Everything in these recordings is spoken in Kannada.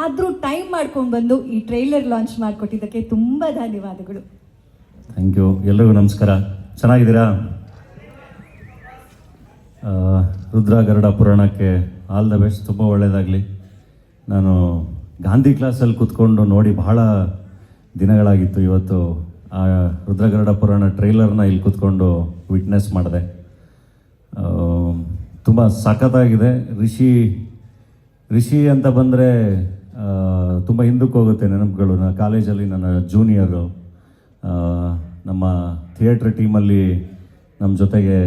ಆದರೂ ಟೈಮ್ ಮಾಡ್ಕೊಂಡು ಬಂದು ಈ ಟ್ರೈಲರ್ ಲಾಂಚ್ ಮಾಡಿಕೊಟ್ಟಿದ್ದಕ್ಕೆ ತುಂಬ ಧನ್ಯವಾದಗಳು. ಥ್ಯಾಂಕ್ ಯು ಎಲ್ಲರಿಗೂ ನಮಸ್ಕಾರ. ಚೆನ್ನಾಗಿದ್ದೀರಾ? ರುದ್ರ ಗರುಡ ಪುರಾಣಕ್ಕೆ ಆಲ್ ದ ಬೆಸ್ಟ್ ತುಂಬ ಒಳ್ಳೆಯದಾಗಲಿ ನಾನು ಗಾಂಧಿ ಕ್ಲಾಸಲ್ಲಿ ಕೂತ್ಕೊಂಡು ನೋಡಿ ಬಹಳ ದಿನಗಳಾಗಿತ್ತು ಇವತ್ತು. ಆ ರುದ್ರ ಗರುಡ ಪುರಾಣ ಟ್ರೈಲರ್ನ ಇಲ್ಲಿ ಕೂತ್ಕೊಂಡು ವಿಟ್ನೆಸ್ ಮಾಡಿದೆ. ತುಂಬ ಸಖತ್ತಾಗಿದೆ. ರಿಷಿ ರಿಷಿ ಅಂತ ಬಂದರೆ ತುಂಬ ಹಿಂದಕ್ಕೆ ಹೋಗುತ್ತೆ ನೆನಪುಗಳು. ನಾನು ಕಾಲೇಜಲ್ಲಿ ನನ್ನ ಜೂನಿಯರು ನಮ್ಮ ಥಿಯೇಟ್ರ್ ಟೀಮಲ್ಲಿ ನಮ್ಮ ಜೊತೆಗೆ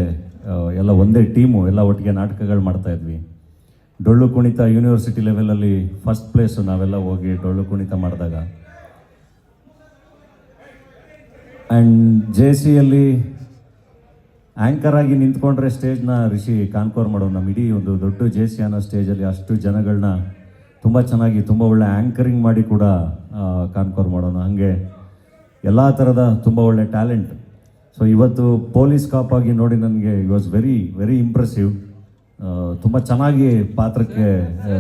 ಎಲ್ಲ ಒಂದೇ ಟೀಮು ಎಲ್ಲ ಒಟ್ಟಿಗೆ ನಾಟಕಗಳು ಮಾಡ್ತಾಯಿದ್ವಿ ಡೊಳ್ಳು ಕುಣಿತ ಯೂನಿವರ್ಸಿಟಿ ಲೆವೆಲಲ್ಲಿ ಫಸ್ಟ್ ಪ್ಲೇಸು ನಾವೆಲ್ಲ ಹೋಗಿ ಡೊಳ್ಳು ಕುಣಿತ ಮಾಡಿದಾಗ. ಆ್ಯಂಡ್ ಜೆ ಸಿಯಲ್ಲಿ ಆ್ಯಂಕರ್ ಆಗಿ ನಿಂತ್ಕೊಂಡ್ರೆ ಸ್ಟೇಜ್ನ ರಿಷಿ ಕಾನ್ಕೋರ್ ಮಾಡೋ ನಮ್ಮ ಇಡೀ ಒಂದು ದೊಡ್ಡ ಜೆ ಸಿ ಅನ್ನೋ ಸ್ಟೇಜಲ್ಲಿ ಅಷ್ಟು ಜನಗಳನ್ನ ತುಂಬ ಚೆನ್ನಾಗಿ, ತುಂಬ ಒಳ್ಳೆ ಆ್ಯಂಕರಿಂಗ್ ಮಾಡಿ ಕೂಡ ಕಾನ್ಕೋರ್ ಮಾಡೋಣ. ಹಾಗೆ ಎಲ್ಲ ಥರದ ತುಂಬ ಒಳ್ಳೆ ಟ್ಯಾಲೆಂಟ್ ಸೊ ಇವತ್ತು ಪೊಲೀಸ್ ಕಾಪ್ ಆಗಿ ನೋಡಿ ನನಗೆ it was very very impressive ತುಂಬ ಚೆನ್ನಾಗಿ ಪಾತ್ರಕ್ಕೆ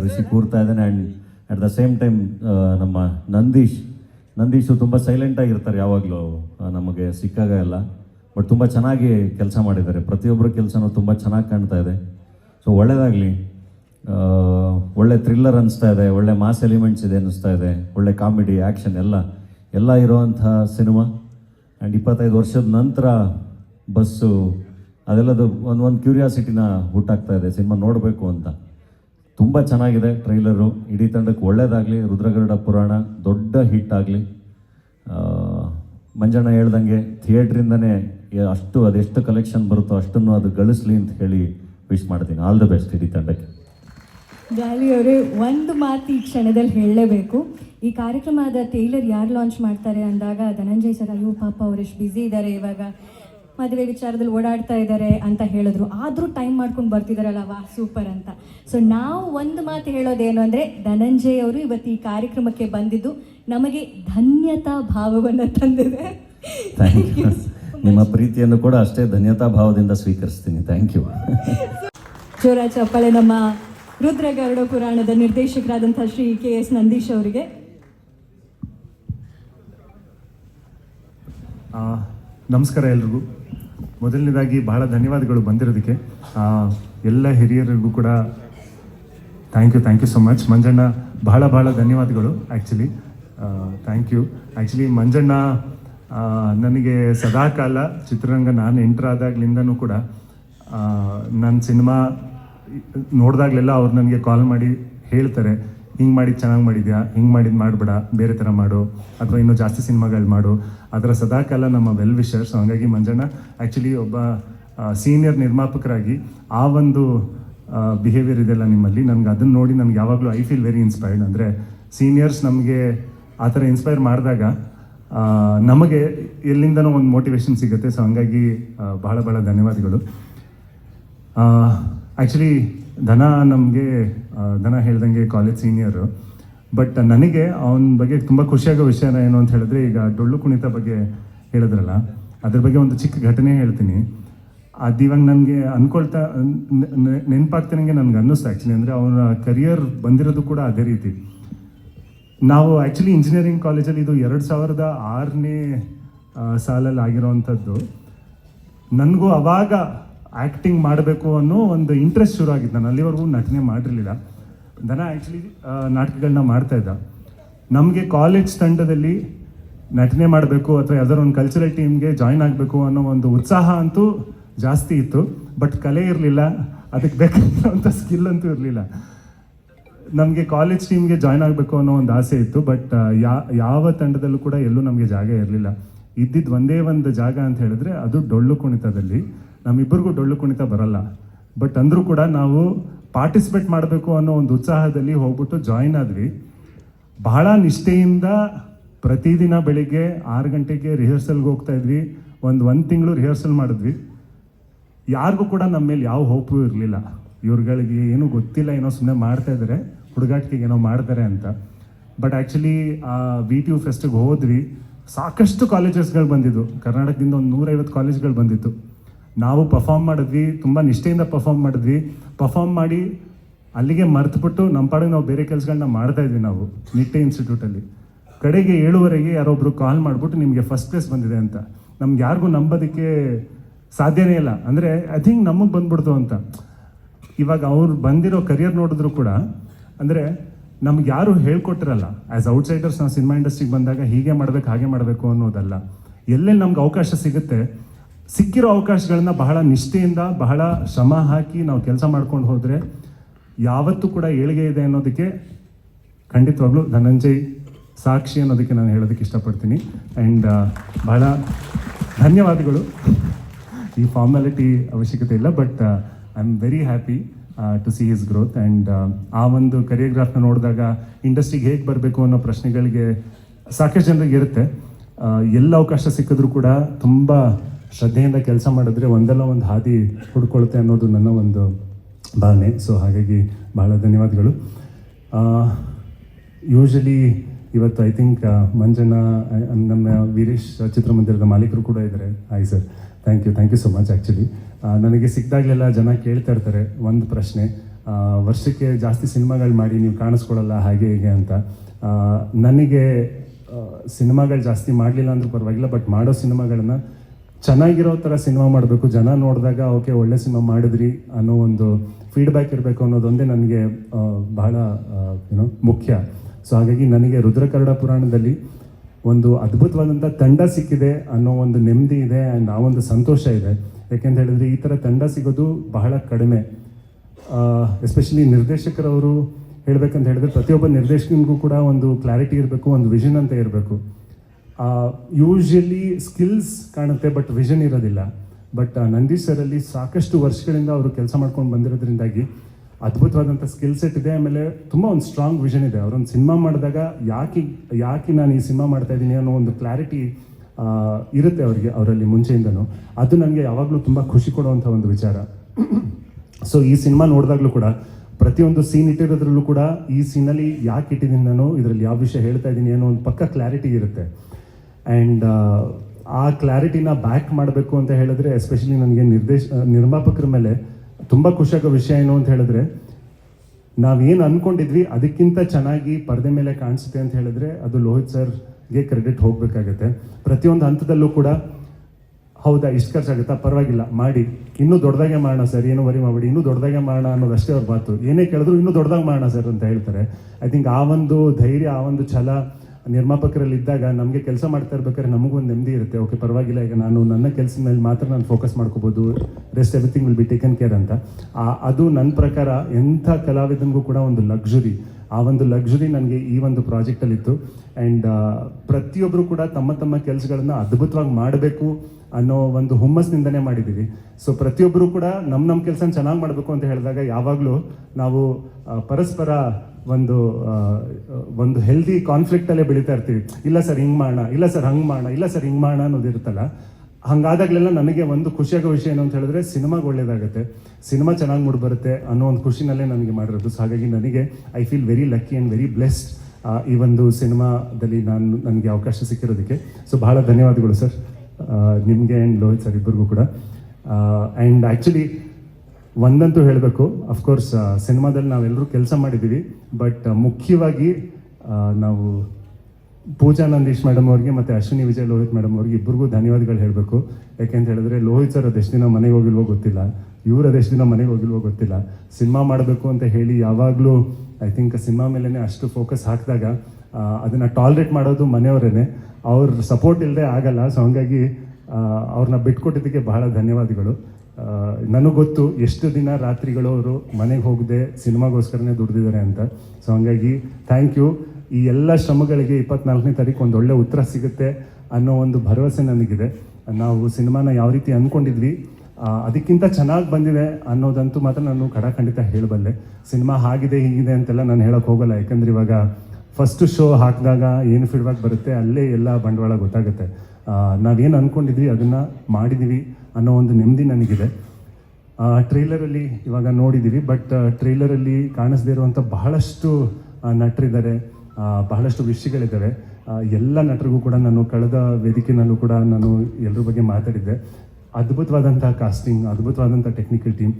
ಋಷಿ ಕೂರ್ತಾ ಇದ್ದಾನೆ. And at the same time ನಮ್ಮ ನಂದೀಶ್, ನಂದೀಶು ತುಂಬ ಸೈಲೆಂಟಾಗಿರ್ತಾರೆ ಯಾವಾಗಲೂ. ನಮಗೆ ಸಿಕ್ಕಾಗ ಎಲ್ಲ. ಬಟ್ ತುಂಬ ಚೆನ್ನಾಗಿ ಕೆಲಸ ಮಾಡಿದ್ದಾರೆ. ಪ್ರತಿಯೊಬ್ಬರ ಕೆಲಸನೂ ತುಂಬ ಚೆನ್ನಾಗಿ ಕಾಣ್ತಾ ಇದೆ. ಸೊ ಒಳ್ಳೆಯದಾಗಲಿ ಒಳ್ಳೆ ಥ್ರಿಲ್ಲರ್ ಅನಿಸ್ತಾ ಇದೆ, ಒಳ್ಳೆ ಮಾಸ್ ಎಲಿಮೆಂಟ್ಸ್ ಇದೆ ಅನ್ನಿಸ್ತಾ ಇದೆ, ಒಳ್ಳೆ ಕಾಮಿಡಿ ಆ್ಯಕ್ಷನ್ ಎಲ್ಲ ಎಲ್ಲ ಇರೋವಂಥ ಸಿನಿಮಾ. ಆ್ಯಂಡ್ ಇಪ್ಪತ್ತೈದು ವರ್ಷದ ನಂತರ ಬಸ್ಸು, ಅದೆಲ್ಲದು ಒಂದು ಒಂದು ಕ್ಯೂರಿಯಾಸಿಟಿನ ಹುಟ್ಟಾಗ್ತಾ ಇದೆ, ಸಿನಿಮಾ ನೋಡಬೇಕು ಅಂತ. ತುಂಬ ಚೆನ್ನಾಗಿದೆ ಟ್ರೈಲರು, ಇಡೀ ತಂಡಕ್ಕೆ ಒಳ್ಳೇದಾಗಲಿ, ರುದ್ರಗರುಡ ಪುರಾಣ ದೊಡ್ಡ ಹಿಟ್ ಆಗಲಿ. ಮಂಜಣ್ಣ ಹೇಳ್ದಂಗೆ ಥಿಯೇಟ್ರಿಂದನೇ ಅಷ್ಟು ಅದೆಷ್ಟು ಕಲೆಕ್ಷನ್ ಬರುತ್ತೋ ಅಷ್ಟನ್ನು ಅದು ಗಳಿಸ್ಲಿ ಅಂತ ಹೇಳಿ ವಿಶ್ ಮಾಡ್ತೀನಿ. ಆಲ್ ದ ಬೆಸ್ಟ್ ಇಡೀ ತಂಡಕ್ಕೆ. ಗಾಲಿ ಅವರೇ ಒಂದು ಮಾತು ಈ ಕ್ಷಣದಲ್ಲಿ ಹೇಳಲೇಬೇಕು. ಈ ಕಾರ್ಯಕ್ರಮದ ಟೈಲರ್ ಯಾರು ಲಾಂಚ್ ಮಾಡ್ತಾರೆ ಅಂದಾಗ ಧನಂಜಯ್ ಸರ್ ಅಯ್ಯೋ ಪಾಪ ಅವ್ರು ಎಷ್ಟು ಬ್ಯುಸಿ ಇದ್ದಾರೆ ಇವಾಗ. ಮದುವೆ ವಿಚಾರದಲ್ಲಿ ಓಡಾಡ್ತಾ ಇದ್ದಾರೆ ಅಂತ ಹೇಳಿದ್ರು. ಆದರೂ ಟೈಮ್ ಮಾಡ್ಕೊಂಡು ಬರ್ತಿದಾರಲ್ಲ ವಾ ಸೂಪರ್ ಅಂತ. ಸೊ ನಾವು ಒಂದು ಮಾತು ಹೇಳೋದೇನು ಅಂದರೆ ಧನಂಜಯ್ ಅವರು ಇವತ್ತು ಈ ಕಾರ್ಯಕ್ರಮಕ್ಕೆ ಬಂದಿದ್ದು ನಮಗೆ ಧನ್ಯತಾ ಭಾವವನ್ನು ತಂದಿದೆ. ಥ್ಯಾಂಕ್ ಯು ನಿಮ್ಮ ಪ್ರೀತಿಯನ್ನು ಕೂಡ ಅಷ್ಟೇ ಧನ್ಯತಾ ಭಾವದಿಂದ ಸ್ವೀಕರಿಸ್ತೀನಿ. ಥ್ಯಾಂಕ್ ಯು ಚೋರ ಚಪ್ಪಾಳೆ ನಮ್ಮ ರುದ್ರ ಗರುಡ ಪುರಾಣದ ನಿರ್ದೇಶಕರಾದಂಥ ಶ್ರೀ ಕೆ ಎಸ್ ನಂದೀಶ್ ಅವರಿಗೆ. ನಮಸ್ಕಾರ ಎಲ್ರಿಗೂ. ಮೊದಲನೇದಾಗಿ ಬಹಳ ಧನ್ಯವಾದಗಳು ಬಂದಿರೋದಕ್ಕೆ. ಎಲ್ಲ ಹಿರಿಯರಿಗೂ ಕೂಡ thank you thank you so much Manjanna, ಬಹಳ ಬಹಳ ಧನ್ಯವಾದಗಳು actually thank you actually Manjanna ನನಗೆ ಸದಾಕಾಲ ಚಿತ್ರರಂಗ ನಾನು ಎಂಟ್ರ್ ಆದಾಗ್ಲಿಂದನೂ ಕೂಡ ನನ್ನ ಸಿನಿಮಾ ನೋಡಿದಾಗಲೆಲ್ಲ ಅವ್ರು ನನಗೆ ಕಾಲ್ ಮಾಡಿ ಹೇಳ್ತಾರೆ, ಹಿಂಗೆ ಮಾಡಿದ್ದು ಚೆನ್ನಾಗಿ ಮಾಡಿದ್ಯಾ? ಹಿಂಗೆ ಮಾಡಿದ್ದು ಮಾಡಬೇಡ, ಬೇರೆ ಥರ ಮಾಡು. ಅಥವಾ ಇನ್ನೂ ಜಾಸ್ತಿ ಸಿನಿಮಾಗಳು ಮಾಡು. ಅದರ ಸದಾಕಾಲ ನಮ್ಮ ವೆಲ್ ವಿಷರ್ಸ್ ಹಾಗಾಗಿ ಮಂಜಣ್ಣ ಆ್ಯಕ್ಚುಲಿ ಒಬ್ಬ ಸೀನಿಯರ್ ನಿರ್ಮಾಪಕರಾಗಿ ಆ ಒಂದು ಬಿಹೇವಿಯರ್ ಇದೆಲ್ಲ ನಿಮ್ಮಲ್ಲಿ. ನನಗೆ ಅದನ್ನು ನೋಡಿ ನನಗೆ ಯಾವಾಗಲೂ ಐ ಫೀಲ್ ವೆರಿ ಇನ್ಸ್ಪೈರ್ಡ್ ಅಂದರೆ ಸೀನಿಯರ್ಸ್ ನಮಗೆ ಆ ಥರ ಇನ್ಸ್ಪೈರ್ ಮಾಡಿದಾಗ ನಮಗೆ ಎಲ್ಲಿಂದನೋ ಒಂದು ಮೋಟಿವೇಶನ್ ಸಿಗುತ್ತೆ. ಸೊ ಹಂಗಾಗಿ ಭಾಳ ಬಹಳ ಧನ್ಯವಾದಗಳು. ಆ್ಯಕ್ಚುಲಿ ಧನ ನಮಗೆ ಧನ ಹೇಳ್ದಂಗೆ ಕಾಲೇಜ್ ಸೀನಿಯರು ಬಟ್ ನನಗೆ ಅವನ ಬಗ್ಗೆ ತುಂಬ ಖುಷಿಯಾಗೋ ವಿಷಯ ಏನು ಅಂತ ಹೇಳಿದ್ರೆ, ಈಗ ಡೊಳ್ಳು ಕುಣಿತ ಬಗ್ಗೆ ಹೇಳಿದ್ರಲ್ಲ, ಅದ್ರ ಬಗ್ಗೆ ಒಂದು ಚಿಕ್ಕ ಘಟನೆ ಹೇಳ್ತೀನಿ. ಅದು ಇವಾಗ ನನಗೆ ಅಂದ್ಕೊಳ್ತಾ ನೆನಪಾಗ್ತಾನಂಗೆ ನನಗೆ ಅನ್ನಿಸ್ತು ಆ್ಯಕ್ಚುಲಿ ಅಂದರೆ ಅವನ ಕರಿಯರ್ ಬಂದಿರೋದು ಕೂಡ ಅದೇ ರೀತಿ. ನಾವು ಆ್ಯಕ್ಚುಲಿ ಇಂಜಿನಿಯರಿಂಗ್ ಕಾಲೇಜಲ್ಲಿ ಇದು ಎರಡು ಸಾವಿರದ ಆರನೇ ಸಾಲಲ್ಲಿ ಆಗಿರೋವಂಥದ್ದು ನನಗೂ ಅವಾಗ ಆ್ಯಕ್ಟಿಂಗ್ ಮಾಡಬೇಕು ಅನ್ನೋ ಒಂದು ಇಂಟ್ರೆಸ್ಟ್ ಶುರು ಆಗಿದ್ದ ನಾನು ಅಲ್ಲಿವರೆಗೂ ನಟನೆ ಮಾಡಿರಲಿಲ್ಲ. ದನ ಆ್ಯಕ್ಚುಲಿ ನಾಟಕಗಳನ್ನ ಮಾಡ್ತಾ ಇದ್ದ. ನಮಗೆ ಕಾಲೇಜ್ ತಂಡದಲ್ಲಿ ನಟನೆ ಮಾಡಬೇಕು ಅಥವಾ ಯಾವ್ದಾದ್ರು ಒಂದು ಕಲ್ಚರಲ್ ಟೀಮ್ಗೆ ಜಾಯ್ನ್ ಆಗಬೇಕು ಅನ್ನೋ ಒಂದು ಉತ್ಸಾಹ ಅಂತೂ ಜಾಸ್ತಿ ಇತ್ತು. ಬಟ್ ಕಲೆ ಇರಲಿಲ್ಲ. ಅದಕ್ಕೆ ಬೇಕಾಗಿರೋಂಥ ಸ್ಕಿಲ್ ಅಂತೂ ಇರಲಿಲ್ಲ. ನಮಗೆ ಕಾಲೇಜ್ ಟೀಮ್ಗೆ ಜಾಯ್ನ್ ಆಗಬೇಕು ಅನ್ನೋ ಒಂದು ಆಸೆ ಇತ್ತು. ಬಟ್ ಯಾವ ತಂಡದಲ್ಲೂ ಕೂಡ ಎಲ್ಲೂ ನಮಗೆ ಜಾಗ ಇರಲಿಲ್ಲ. ಇದ್ದಿದ್ದು ಒಂದೇ ಒಂದು ಜಾಗ ಅಂತ ಹೇಳಿದ್ರೆ ಅದು ಡೊಳ್ಳು ಕುಣಿತದಲ್ಲಿ. ನಮ್ಮಿಬ್ಬರಿಗೂ ಡೊಳ್ಳು ಕುಣಿತ ಬರಲ್ಲ. ಬಟ್ ಅಂದರೂ ಕೂಡ ನಾವು ಪಾರ್ಟಿಸಿಪೇಟ್ ಮಾಡಬೇಕು ಅನ್ನೋ ಒಂದು ಉತ್ಸಾಹದಲ್ಲಿ ಹೋಗ್ಬಿಟ್ಟು ಜಾಯಿನ್ ಆದ್ವಿ. ಬಹಳ ನಿಷ್ಠೆಯಿಂದ ಪ್ರತಿದಿನ ಬೆಳಿಗ್ಗೆ ಆರು ಗಂಟೆಗೆ ರಿಹರ್ಸಲ್ಗೆ ಹೋಗ್ತಾ ಇದ್ವಿ. ಒಂದು ಒಂದು ತಿಂಗಳು ರಿಹರ್ಸಲ್ ಮಾಡಿದ್ವಿ. ಯಾರಿಗೂ ಕೂಡ ನಮ್ಮ ಮೇಲೆ ಯಾವ ಹೋಪು ಇರಲಿಲ್ಲ. ಇವ್ರುಗಳಿಗೆ ಏನೂ ಗೊತ್ತಿಲ್ಲ, ಏನೋ ಸುಮ್ಮನೆ ಮಾಡ್ತಾ ಇದ್ದಾರೆ ಹುಡುಗಾಟಿಗೆ ಏನೋ ಮಾಡ್ತಾರೆ ಅಂತ. ಬಟ್ ಆ್ಯಕ್ಚುಲಿ ಆ ವಿ ಟಿ ಯು ಫೆಸ್ಟಿಗೆ ಹೋದ್ವಿ. ಸಾಕಷ್ಟು ಕಾಲೇಜಸ್ಗಳು ಬಂದಿದ್ದು. ಕರ್ನಾಟಕದಿಂದ ಒಂದು ನೂರೈವತ್ತು ಕಾಲೇಜ್ಗಳು ಬಂದಿತ್ತು. ನಾವು ಪರ್ಫಾರ್ಮ್ ಮಾಡಿದ್ವಿ, ತುಂಬ ನಿಷ್ಠೆಯಿಂದ ಪರ್ಫಾರ್ಮ್ ಮಾಡಿದ್ವಿ. ಪರ್ಫಾರ್ಮ್ ಮಾಡಿ ಅಲ್ಲಿಗೆ ಮರೆತುಬಿಟ್ಟು ನಮ್ಮ ಪಾಡಿಗೆ ನಾವು ಬೇರೆ ಕೆಲಸಗಳನ್ನ ಮಾಡ್ತಾ ಇದ್ವಿ ನಾವು, ನಿಟ್ಟೆ ಇನ್ಸ್ಟಿಟ್ಯೂಟಲ್ಲಿ. ಕಡೆಗೆ ಏಳುವರೆಗೆ ಯಾರೊಬ್ಬರು ಕಾಲ್ ಮಾಡಿಬಿಟ್ಟು ನಿಮಗೆ ಫಸ್ಟ್ ಪ್ಲೇಸ್ ಬಂದಿದೆ ಅಂತ. ನಮ್ಗೆ ಯಾರಿಗೂ ನಂಬೋದಕ್ಕೆ ಸಾಧ್ಯನೇ ಇಲ್ಲ. ಅಂದರೆ ಐ ಥಿಂಕ್ ನಮಗೆ ಬಂದ್ಬಿಡ್ತು ಅಂತ. ಇವಾಗ ಅವ್ರು ಬಂದಿರೋ ಕರಿಯರ್ ನೋಡಿದ್ರು ಕೂಡ, ಅಂದರೆ ನಮ್ಗೆ ಯಾರು ಹೇಳ್ಕೊಟ್ರಲ್ಲ ಆ್ಯಸ್ ಔಟ್ಸೈಡರ್ಸ್ ನಾವು ಸಿನಿಮಾ ಇಂಡಸ್ಟ್ರಿಗೆ ಬಂದಾಗ ಹೀಗೆ ಮಾಡಬೇಕು, ಹಾಗೆ ಮಾಡಬೇಕು ಅನ್ನೋದಲ್ಲ. ಎಲ್ಲೆಲ್ಲಿ ನಮ್ಗೆ ಅವಕಾಶ ಸಿಗುತ್ತೆ, ಸಿಕ್ಕಿರೋ ಅವಕಾಶಗಳನ್ನ ಬಹಳ ನಿಷ್ಠೆಯಿಂದ, ಬಹಳ ಶ್ರಮ ಹಾಕಿ ನಾವು ಕೆಲಸ ಮಾಡ್ಕೊಂಡು ಹೋದರೆ ಯಾವತ್ತೂ ಕೂಡ ಏಳಿಗೆ ಇದೆ ಅನ್ನೋದಕ್ಕೆ ಖಂಡಿತವಾಗ್ಲೂ ಧನಂಜಯ್ ಸಾಕ್ಷಿ ಅನ್ನೋದಕ್ಕೆ ನಾನು ಹೇಳೋದಕ್ಕೆ ಇಷ್ಟಪಡ್ತೀನಿ. ಆ್ಯಂಡ್ ಬಹಳ ಧನ್ಯವಾದಗಳು. ಈ ಫಾರ್ಮಾಲಿಟಿ ಅವಶ್ಯಕತೆ ಇಲ್ಲ but I am very happy to see his growth and ಆ ಒಂದು ಕರಿಯೋಗ್ರಾಫ್ನ ನೋಡಿದಾಗ ಇಂಡಸ್ಟ್ರಿಗೆ ಹೇಗೆ ಬರಬೇಕು ಅನ್ನೋ ಪ್ರಶ್ನೆಗಳಿಗೆ ಸಾಕಷ್ಟು ಜನರಿಗೆ ಇರುತ್ತೆ. ಎಲ್ಲ ಅವಕಾಶ ಸಿಕ್ಕಿದ್ರು ಕೂಡ ತುಂಬ ಶ್ರದ್ಧೆಯಿಂದ ಕೆಲಸ ಮಾಡಿದ್ರೆ ಒಂದಲ್ಲ ಒಂದು ಹಾದಿ ಹುಡ್ಕೊಳುತ್ತೆ ಅನ್ನೋದು ನನ್ನ ಒಂದು ಭಾವನೆ. ಸೊ ಹಾಗಾಗಿ ಭಾಳ ಧನ್ಯವಾದಗಳು. ಯೂಶಲಿ ಇವತ್ತು ಐ ಥಿಂಕ್ ಮಂಜಣ್ಣ ನಮ್ಮ ವೀರೇಶ್ ಚಿತ್ರಮಂದಿರದ ಮಾಲೀಕರು ಕೂಡ ಇದ್ದಾರೆ. Hi sir thank you thank you so much actually ನನಗೆ ಸಿಕ್ಕಿದಾಗಲೆಲ್ಲ ಜನ ಕೇಳ್ತಾ ಇರ್ತಾರೆ ಒಂದು ಪ್ರಶ್ನೆ. ವರ್ಷಕ್ಕೆ ಜಾಸ್ತಿ ಸಿನಿಮಾಗಳು ಮಾಡಿ ನೀವು ಕಾಣಿಸ್ಕೊಳ್ಳಲ್ಲ ಹಾಗೆ ಹೀಗೆ ಅಂತ. ನನಗೆ ಸಿನಿಮಾಗಳು ಜಾಸ್ತಿ ಮಾಡಲಿಲ್ಲ ಅಂದ್ರೂ ಪರವಾಗಿಲ್ಲ ಬಟ್ ಮಾಡೋ ಸಿನಿಮಾಗಳನ್ನ ಚೆನ್ನಾಗಿರೋ ಥರ ಸಿನಿಮಾ ಮಾಡಬೇಕು. ಜನ ನೋಡಿದಾಗ, ಓಕೆ, ಒಳ್ಳೆ ಸಿನಿಮಾ ಮಾಡಿದ್ರಿ ಅನ್ನೋ ಒಂದು ಫೀಡ್ಬ್ಯಾಕ್ ಇರಬೇಕು ಅನ್ನೋದೊಂದೇ ನನಗೆ ಬಹಳ ಏನೋ ಮುಖ್ಯ. ಸೊ ಹಾಗಾಗಿ ನನಗೆ ರುದ್ರಕರ್ಣ ಪುರಾಣದಲ್ಲಿ ಒಂದು ಅದ್ಭುತವಾದಂಥ ತಂಡ ಸಿಕ್ಕಿದೆ ಅನ್ನೋ ಒಂದು ನೆಮ್ಮದಿ ಇದೆ ಆ್ಯಂಡ್ ಆ ಒಂದು ಸಂತೋಷ ಇದೆ. ಯಾಕೆಂತ ಹೇಳಿದ್ರೆ ಈ ಥರ ತಂಡ ಸಿಗೋದು ಬಹಳ ಕಡಿಮೆ. ಎಸ್ಪೆಷಲಿ ನಿರ್ದೇಶಕರವರು ಹೇಳಬೇಕಂತ ಹೇಳಿದ್ರೆ ಪ್ರತಿಯೊಬ್ಬ ನಿರ್ದೇಶಕನಿಗೂ ಕೂಡ ಒಂದು ಕ್ಲಾರಿಟಿ ಇರಬೇಕು, ಒಂದು ವಿಷನ್ ಅಂತ ಇರಬೇಕು. ಯೂಶಲಿ ಸ್ಕಿಲ್ಸ್ ಕಾಣುತ್ತೆ ಬಟ್ ವಿಷನ್ ಇರೋದಿಲ್ಲ. ಬಟ್ ನಂದೀಶ್ ಸರಲ್ಲಿ ಸಾಕಷ್ಟು ವರ್ಷಗಳಿಂದ ಅವರು ಕೆಲಸ ಮಾಡ್ಕೊಂಡು ಬಂದಿರೋದ್ರಿಂದಾಗಿ ಅದ್ಭುತವಾದಂಥ ಸ್ಕಿಲ್ ಸೆಟ್ ಇದೆ. ಆಮೇಲೆ ತುಂಬ ಒಂದು ಸ್ಟ್ರಾಂಗ್ ವಿಷನ್ ಇದೆ. ಅವರೊಂದು ಸಿನಿಮಾ ಮಾಡಿದಾಗ ಯಾಕೆ ಯಾಕೆ ನಾನು ಈ ಸಿನಿಮಾ ಮಾಡ್ತಾ ಇದ್ದೀನಿ ಅನ್ನೋ ಒಂದು ಕ್ಲಾರಿಟಿ ಇರುತ್ತೆ ಅವರಿಗೆ, ಅವರಲ್ಲಿ ಮುಂಚೆಯಿಂದನೂ. ಅದು ನನಗೆ ಯಾವಾಗಲೂ ತುಂಬ ಖುಷಿ ಕೊಡುವಂಥ ಒಂದು ವಿಚಾರ. ಸೊ ಈ ಸಿನಿಮಾ ನೋಡಿದಾಗಲೂ ಕೂಡ ಪ್ರತಿಯೊಂದು ಸೀನ್ ಇಟ್ಟಿರೋದ್ರಲ್ಲೂ ಕೂಡ ಈ ಸೀನಲ್ಲಿ ಯಾಕೆ ಇಟ್ಟಿದ್ದೀನಿ ನಾನು, ಇದರಲ್ಲಿ ಯಾವ ವಿಷಯ ಹೇಳ್ತಾ ಇದ್ದೀನಿ ಅನ್ನೋ ಒಂದು ಪಕ್ಕ ಕ್ಲಾರಿಟಿ ಇರುತ್ತೆ. ಆ್ಯಂಡ್ ಆ ಕ್ಲಾರಿಟಿನ ಬ್ಯಾಕ್ ಮಾಡಬೇಕು ಅಂತ ಹೇಳಿದ್ರೆ ಎಸ್ಪೆಷಲಿ ನನಗೆ ನಿರ್ದೇಶ, ನಿರ್ಮಾಪಕರ ಮೇಲೆ ತುಂಬ ಖುಷಿಯಾಗೋ ವಿಷಯ ಏನು ಅಂತ ಹೇಳಿದ್ರೆ ನಾವೇನು ಅನ್ಕೊಂಡಿದ್ವಿ ಅದಕ್ಕಿಂತ ಚೆನ್ನಾಗಿ ಪರದೆ ಮೇಲೆ ಕಾಣಿಸುತ್ತೆ ಅಂತ ಹೇಳಿದ್ರೆ ಅದು ಲೋಹಿತ್ ಸರ್ಗೆ ಕ್ರೆಡಿಟ್ ಹೋಗಬೇಕಾಗತ್ತೆ. ಪ್ರತಿಯೊಂದು ಹಂತದಲ್ಲೂ ಕೂಡ, ಹೌದಾ, ಇಷ್ಟು ಖರ್ಚಾಗುತ್ತಾ ಪರವಾಗಿಲ್ಲ, ಮಾಡಿ. ಇನ್ನೂ ದೊಡ್ಡದಾಗೆ ಮಾಡೋಣ ಸರ್, ಏನು ವರಿ ಮಾಡಬೇಡಿ. ಇನ್ನೂ ದೊಡ್ಡದಾಗೆ ಮಾಡೋಣ ಅನ್ನೋದಷ್ಟೇ ಅವ್ರ ಮಾತು. ಏನೇ ಕೇಳಿದ್ರು ಇನ್ನೂ ದೊಡ್ಡದಾಗಿ ಮಾಡೋಣ ಸರ್ ಅಂತ ಹೇಳ್ತಾರೆ. ಐ ಥಿಂಕ್ ಆ ಒಂದು ಧೈರ್ಯ, ಆ ಒಂದು ಛಲ ನಿರ್ಮಾಪಕರಲ್ಲಿ ಇದ್ದಾಗ ನಮಗೆ ಕೆಲಸ ಮಾಡ್ತಾ ಇರ್ಬೇಕಾದ್ರೆ ನಮಗೊಂದು ನೆಮ್ಮದಿ ಇರುತ್ತೆ. ಓಕೆ ಪರವಾಗಿಲ್ಲ, ಈಗ ನಾನು ನನ್ನ ಕೆಲಸ ಮೇಲೆ ಮಾತ್ರ ನಾನು ಫೋಕಸ್ ಮಾಡ್ಕೋಬೋದು rest everything will be taken care ಅಂತ. ಆ- ಅದು ನನ್ನ ಪ್ರಕಾರ ಎಂಥ ಕಲಾವಿದನಿಗೂ ಕೂಡ ಒಂದು ಲಕ್ಸುರಿ ಆ ಒಂದು ಲಕ್ಸುರಿ ನನಗೆ ಈ ಒಂದು ಪ್ರಾಜೆಕ್ಟಲ್ಲಿತ್ತು ಆ್ಯಂಡ್ ಪ್ರತಿಯೊಬ್ಬರು ಕೂಡ ತಮ್ಮ ತಮ್ಮ ಕೆಲಸಗಳನ್ನು ಅದ್ಭುತವಾಗಿ ಮಾಡಬೇಕು ಅನ್ನೋ ಒಂದು ಹುಮ್ಮಸ್ನಿಂದನೇ ಮಾಡಿದ್ದೀವಿ ಸೊ ಪ್ರತಿಯೊಬ್ಬರು ಕೂಡ ನಮ್ಮ ನಮ್ಮ ಕೆಲಸ ಚೆನ್ನಾಗಿ ಮಾಡಬೇಕು ಅಂತ ಹೇಳಿದಾಗ ಯಾವಾಗಲೂ ನಾವು ಪರಸ್ಪರ ಒಂದು ಒಂದು ಹೆಲ್ದಿ ಕಾನ್ಫ್ಲಿಕ್ಟಲ್ಲೇ ಬೆಳೀತಾ ಇರ್ತೀವಿ. ಇಲ್ಲ ಸರ್ ಹಿಂಗೆ ಮಾಡೋಣ, ಇಲ್ಲ ಸರ್ ಹಂಗೆ ಮಾಡೋಣ, ಇಲ್ಲ ಸರ್ ಹಿಂಗೆ ಮಾಡೋಣ ಅನ್ನೋದು ಇರುತ್ತಲ್ಲ, ಹಂಗಾದಾಗಲೆಲ್ಲ ನನಗೆ ಒಂದು ಖುಷಿಯಾಗೋ ವಿಷಯ ಏನು ಅಂತ ಹೇಳಿದ್ರೆ, ಸಿನಿಮಾಗೆ ಒಳ್ಳೇದಾಗುತ್ತೆ, ಸಿನಿಮಾ ಚೆನ್ನಾಗಿ ಮೂಡಿ ಬರುತ್ತೆ ಅನ್ನೋ ಒಂದು ಖುಷಿನಲ್ಲೇ ನನಗೆ ಮಾಡಿರೋದು. ಸೊ ಹಾಗಾಗಿ ನನಗೆ I feel very lucky and very blessed ಈ ಒಂದು ಸಿನಿಮಾದಲ್ಲಿ ನಾನು, ನನಗೆ ಅವಕಾಶ ಸಿಕ್ಕಿರೋದಕ್ಕೆ. ಸೊ ಬಹಳ ಧನ್ಯವಾದಗಳು ಸರ್ ನಿಮಗೆ ಆ್ಯಂಡ್ ಲೋಹಿತ್ ಸರ್ ಇಬ್ಬರಿಗೂ ಕೂಡ. ಆ್ಯಂಡ್ ಆ್ಯಕ್ಚುಲಿ ಒಂದಂತೂ ಹೇಳಬೇಕು. ಅಫ್ಕೋರ್ಸ್ ಸಿನಿಮಾದಲ್ಲಿ ನಾವೆಲ್ಲರೂ ಕೆಲಸ ಮಾಡಿದ್ದೀವಿ. ಬಟ್ ಮುಖ್ಯವಾಗಿ ನಾವು ಪೂಜಾ ನಂದೀಶ್ ಮೇಡಮ್ ಅವ್ರಿಗೆ ಮತ್ತು ಅಶ್ವಿನಿ ವಿಜಯ್ ಲೋಹಿತ್ ಮೇಡಮ್ ಅವ್ರಿಗೆ ಇಬ್ಬರಿಗೂ ಧನ್ಯವಾದಗಳು ಹೇಳಬೇಕು. ಯಾಕೆಂತ ಹೇಳಿದ್ರೆ ಲೋಹಿತ್ ಸರ್ ಅದೆಷ್ಟು ದಿನ ಮನೆಗೆ ಹೋಗಿಲ್ವೋ ಗೊತ್ತಿಲ್ಲ. ಇವ್ರು ಅದೆಷ್ಟು ದಿನ ಮನೆಗೆ ಹೋಗಿಲ್ವೋ ಗೊತ್ತಿಲ್ಲ. ಸಿನಿಮಾ ಮಾಡಬೇಕು ಅಂತ ಹೇಳಿ ಯಾವಾಗಲೂ ಐ ಥಿಂಕ್ ಸಿನಿಮಾ ಮೇಲೇ ಅಷ್ಟು ಫೋಕಸ್ ಹಾಕಿದಾಗ ಅದನ್ನು ಟಾಲ್ರೇಟ್ ಮಾಡೋದು ಮನೆಯವರೇ ಅವ್ರ ಸಪೋರ್ಟ್ ಇಲ್ಲದೆ ಆಗಲ್ಲ. ಸೊ ಹಂಗಾಗಿ ಅವ್ರನ್ನ ಬಿಟ್ಕೊಟ್ಟಿದ್ದಕ್ಕೆ ಬಹಳ ಧನ್ಯವಾದಗಳು. ನನಗೆ ಗೊತ್ತು ಎಷ್ಟು ದಿನ ರಾತ್ರಿಗಳು ಅವರು ಮನೆಗೆ ಹೋಗದೆ ಸಿನಿಮಾಗೋಸ್ಕರನೇ ದುಡ್ದಿದ್ದಾರೆ ಅಂತ. ಸೊ ಹಂಗಾಗಿ ಥ್ಯಾಂಕ್ ಯು ಈ ಎಲ್ಲ ಶ್ರಮಗಳಿಗೆ ಇಪ್ಪತ್ನಾಲ್ಕನೇ ತಾರೀಕು ಒಂದು ಒಳ್ಳೆ ಉತ್ತರ ಸಿಗುತ್ತೆ ಅನ್ನೋ ಒಂದು ಭರವಸೆ ನನಗಿದೆ. ನಾವು ಸಿನಿಮಾನ ಯಾವ ರೀತಿ ಅಂದ್ಕೊಂಡಿದ್ವಿ ಅದಕ್ಕಿಂತ ಚೆನ್ನಾಗಿ ಬಂದಿದೆ ಅನ್ನೋದಂತೂ ಮಾತ್ರ ನಾನು ಖಂಡಿತ ಹೇಳಬಲ್ಲೆ. ಸಿನಿಮಾ ಹಾಗಿದೆ, ಹೀಗಿದೆ ಅಂತೆಲ್ಲ ನಾನು ಹೇಳೋಕೆ ಹೋಗಲ್ಲ, ಯಾಕಂದ್ರೆ ಇವಾಗ ಫಸ್ಟ್ ಶೋ ಹಾಕಿದಾಗ ಏನು ಫೀಡ್ಬ್ಯಾಕ್ ಬರುತ್ತೆ, ಅಲ್ಲೇ ಎಲ್ಲ ಬಂಡವಾಳ ಗೊತ್ತಾಗುತ್ತೆ. ನಾವೇನು ಅಂದ್ಕೊಂಡಿದ್ವಿ ಅದನ್ನು ಮಾಡಿದ್ದೀವಿ ಅನ್ನೋ ಒಂದು ನೆಮ್ಮದಿ ನನಗಿದೆ. ಟ್ರೈಲರಲ್ಲಿ ಇವಾಗ ನೋಡಿದ್ದೀವಿ ಬಟ್ ಟ್ರೈಲರಲ್ಲಿ ಕಾಣಿಸದೇ ಇರುವಂಥ ಬಹಳಷ್ಟು ನಟರಿದ್ದಾರೆ ಬಹಳಷ್ಟು ವಿಷಯಗಳಿದ್ದಾವೆ ಎಲ್ಲ ನಟರಿಗೂ ಕೂಡ ನಾನು ಕಳೆದ ವೇದಿಕೆನಲ್ಲೂ ಕೂಡ ನಾನು ಎಲ್ಲರ ಬಗ್ಗೆ ಮಾತಾಡಿದ್ದೆ. ಅದ್ಭುತವಾದಂಥ ಕಾಸ್ಟಿಂಗ್ ಅದ್ಭುತವಾದಂಥ ಟೆಕ್ನಿಕಲ್ ಟೀಮ್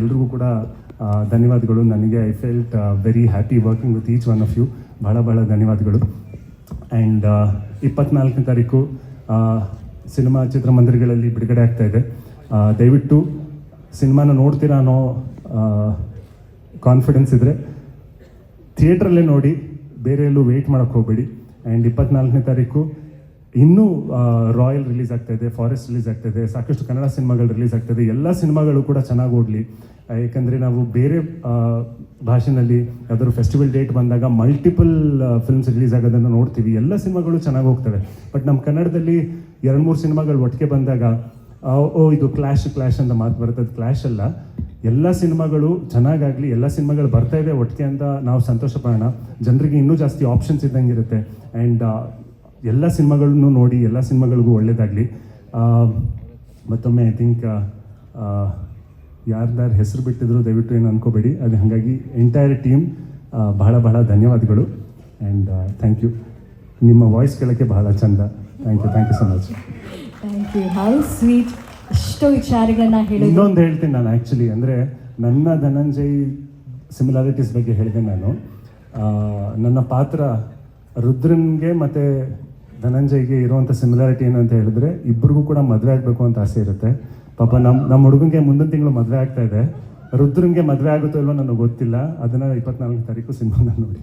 ಎಲ್ರಿಗೂ ಕೂಡ ಧನ್ಯವಾದಗಳು. ನನಗೆ I felt very happy working with each one of you ಬಹಳ ಬಹಳ ಧನ್ಯವಾದಗಳು. ಆ್ಯಂಡ್ ಇಪ್ಪತ್ನಾಲ್ಕನೇ ತಾರೀಕು ಸಿನಿಮಾ ಚಿತ್ರಮಂದಿರಗಳಲ್ಲಿ ಬಿಡುಗಡೆ ಆಗ್ತಾ ಇದೆ. ದಯವಿಟ್ಟು ಸಿನಿಮಾನ ನೋಡ್ತೀರಾ ಅನ್ನೋ ಕಾನ್ಫಿಡೆನ್ಸ್ ಇದ್ದರೆ ಥಿಯೇಟ್ರಲ್ಲೇ ನೋಡಿ ಬೇರೆ ಎಲ್ಲೂ ವೆಯ್ಟ್ ಮಾಡೋಕ್ಕೆ ಹೋಗಬೇಡಿ. ಆ್ಯಂಡ್ ಇಪ್ಪತ್ನಾಲ್ಕನೇ ತಾರೀಕು ಇನ್ನೂ ರಾಯಲ್ ರಿಲೀಸ್ ಇದೆ ಫಾರೆಸ್ಟ್ ರಿಲೀಸ್ ಇದೆ, ಸಾಕಷ್ಟು ಕನ್ನಡ ಸಿನಿಮಾಗಳು ರಿಲೀಸ್ ಇದೆ. ಎಲ್ಲ ಸಿನಿಮಾಗಳು ಕೂಡ ಚೆನ್ನಾಗಿ ಓಡಲಿ. ಏಕೆಂದರೆ ನಾವು ಬೇರೆ ಭಾಷೆನಲ್ಲಿ ಯಾವ್ದಾದ್ರು ಫೆಸ್ಟಿವಲ್ ಡೇಟ್ ಬಂದಾಗ ಮಲ್ಟಿಪಲ್ ಫಿಲ್ಮ್ಸ್ ರಿಲೀಸ್ ಆಗೋದನ್ನು ನೋಡ್ತೀವಿ. ಎಲ್ಲ ಸಿನಿಮಾಗಳು ಚೆನ್ನಾಗಿ ಹೋಗ್ತವೆ. ಬಟ್ ನಮ್ಮ ಕನ್ನಡದಲ್ಲಿ ಎರಡು ಮೂರು ಸಿನಿಮಾಗಳು ಒಟ್ಟಿಗೆ ಬಂದಾಗ ಓ, ಇದು ಕ್ಲಾಶ್ ಕ್ಲಾಶ್ ಅಂತ ಮಾತು ಬರುತ್ತೆ. ಅದು ಕ್ಲಾಶ್ ಅಲ್ಲ. ಎಲ್ಲ ಸಿನಿಮಾಗಳು ಚೆನ್ನಾಗಾಗಲಿ, ಎಲ್ಲ ಸಿನಿಮಾಗಳು ಬರ್ತಾ ಇದೆ ಒಟ್ಟಿಗೆ ಅಂತ ನಾವು ಸಂತೋಷ ಪಡೋಣ ಜನರಿಗೆ ಇನ್ನೂ ಜಾಸ್ತಿ ಆಪ್ಷನ್ಸ್ ಇದ್ದಂಗೆ ಇರುತ್ತೆ. ಆ್ಯಂಡ್ ಎಲ್ಲ ಸಿನಿಮಾಗಳನ್ನು ನೋಡಿ, ಎಲ್ಲ ಸಿನಿಮಾಗಳಿಗೂ ಒಳ್ಳೆಯದಾಗಲಿ ಮತ್ತೊಮ್ಮೆ ಐ ಥಿಂಕ್ ಯಾರ್ದಾರು ಹೆಸರು ಬಿಟ್ಟಿದ್ರು ದಯವಿಟ್ಟು ಏನು ಅನ್ಕೋಬೇಡಿ. ಅದು ಹಾಗಾಗಿ ಎಂಟೈರ್ ಟೀಮ್ ಬಹಳ ಬಹಳ ಧನ್ಯವಾದಗಳು. ಆ್ಯಂಡ್ ಥ್ಯಾಂಕ್ ಯು ನಿಮ್ಮ ವಾಯ್ಸ್ ಕೇಳೋಕ್ಕೆ ಬಹಳ ಚಂದ. Thank you thank you so much thank you how sweet ಅಷ್ಟು ವಿಚಾರಗಳನ್ನ ಹೇಳಿ ಇನ್ನೊಂದು ಹೇಳ್ತೀನಿ ನಾನು ಆ್ಯಕ್ಚುಲಿ ಅಂದರೆ ನನ್ನ ಧನಂಜಯ್ ಸಿಮಿಲಾರಿಟೀಸ್ ಬಗ್ಗೆ ಹೇಳಿದೆ ನಾನು. ನನ್ನ ಪಾತ್ರ ರುದ್ರನ್ಗೆ ಮತ್ತು ಧನಂಜಯ್ಗೆ ಇರುವಂಥ ಸಿಮಿಲಾರಿಟಿ ಏನು ಅಂತ ಹೇಳಿದ್ರೆ ಇಬ್ಬರಿಗೂ ಕೂಡ ಮದುವೆ ಆಗಬೇಕು ಅಂತ ಆಸೆ ಇರುತ್ತೆ. ಪಾಪ ನಮ್ಮ ನಮ್ಮ ಹುಡುಗನಿಗೆ ಮುಂದಿನ ತಿಂಗಳು ಮದುವೆ ಆಗ್ತಾ ಇದೆ. ರುದ್ರನ್ಗೆ ಮದುವೆ ಆಗುತ್ತೋ ಇಲ್ವೋ ನನಗೆ ಗೊತ್ತಿಲ್ಲ. ಅದನ್ನು ಇಪ್ಪತ್ನಾಲ್ಕು ತಾರೀಕು ಸಿನಿಮಾನ ನೋಡಿ.